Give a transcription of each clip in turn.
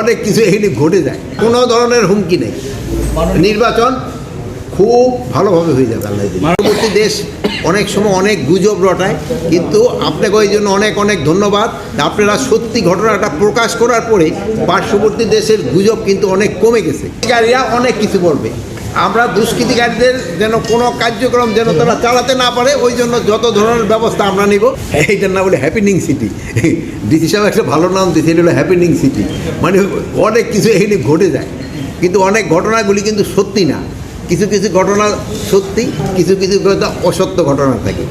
অনেক কিছু এখানে ঘটে যায়। কোনো ধরনের হুমকি নেই। নির্বাচন খুব ভালোভাবে হয়ে যাবে আল্লাহ পরবর্তী দেশ অনেক সময় অনেক গুজব রটায়, কিন্তু আপনাকে ওই জন্য অনেক অনেক ধন্যবাদ আপনারা সত্যি ঘটনাটা প্রকাশ করার পরে পার্শ্ববর্তী দেশের গুজব কিন্তু অনেক কমে গেছে। অনেক কিছু বলবে। আমরা দুষ্কৃতিকারীদের যেন কোনো কার্যক্রম যেন তারা চালাতে না পারে, ওই জন্য যত ধরনের ব্যবস্থা আমরা নিব। এইটার নাম হলো হ্যাপিনিং সিটি ডিসি সাহেব একটা ভালো নাম দিয়েছে এটা হলো হ্যাপিনিং সিটি মানে অনেক কিছু এখানে ঘটে যায়। কিন্তু অনেক ঘটনাগুলি কিন্তু সত্যি না। কিছু কিছু ঘটনা সত্যি, কিছু কিছু অসত্য ঘটনা থাকে।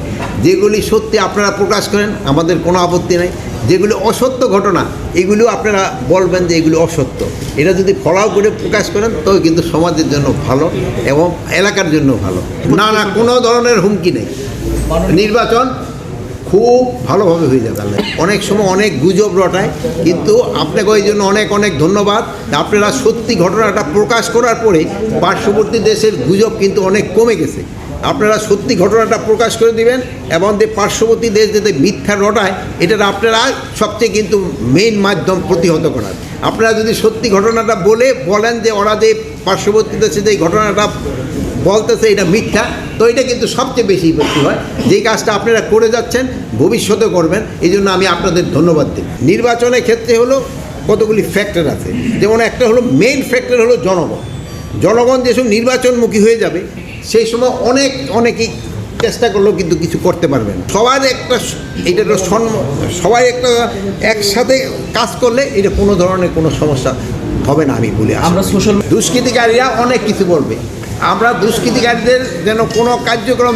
যেগুলি সত্যি আপনারা প্রকাশ করেন, আমাদের কোনো আপত্তি নেই। যেগুলি অসত্য ঘটনা, এগুলিও আপনারা বলবেন যে এগুলি অসত্য। এটা যদি ফলাও করে প্রকাশ করেন, তবে কিন্তু সমাজের জন্য ভালো এবং এলাকার জন্য ভালো। না না কোনো ধরনের হুমকি নেই। নির্বাচন খুব ভালোভাবে হয়ে যাবে। আল্লাহ অনেক সময় অনেক গুজব রটায়, কিন্তু আপনাকে ওই জন্য অনেক অনেক ধন্যবাদ। আপনারা সত্যি ঘটনাটা প্রকাশ করার পরে পার্শ্ববর্তী দেশের গুজব কিন্তু অনেক কমে গেছে। আপনারা সত্যি ঘটনাটা প্রকাশ করে দিবেন এবং যে পার্শ্ববর্তী দেশ যাতে মিথ্যা রটায় এটার আপনারা সবচেয়ে কিন্তু মেইন মাধ্যম প্রতিহত করার। আপনারা যদি সত্যি ঘটনাটা বলে, বলেন যে ওরা যে পার্শ্ববর্তী দেশে যে ঘটনাটা বলতেছে এটা মিথ্যা, তো এটা কিন্তু সবচেয়ে বেশি বিপত্তি হয়। যেই কাজটা আপনারা করে যাচ্ছেন ভবিষ্যতে করবেন এই জন্য আমি আপনাদের ধন্যবাদ দিই। নির্বাচনের ক্ষেত্রে হলো কতগুলি ফ্যাক্টর আছে। যেমন একটা হলো মেইন ফ্যাক্টর হলো জনগণ। জনগণ যেসব নির্বাচনমুখী হয়ে যাবে সেই সময় অনেক অনেকেই চেষ্টা করলেও কিন্তু কিছু করতে পারবেন সবার একটা এটা একটা সবাই একটা একসাথে কাজ করলে এটা কোনো ধরনের কোনো সমস্যা হবে না আমি বলে আমরা সোশ্যাল দুষ্কৃতিকারীরা অনেক কিছু বলবে। আমরা দুষ্কৃতিকারীদের যেন কোনো কার্যক্রম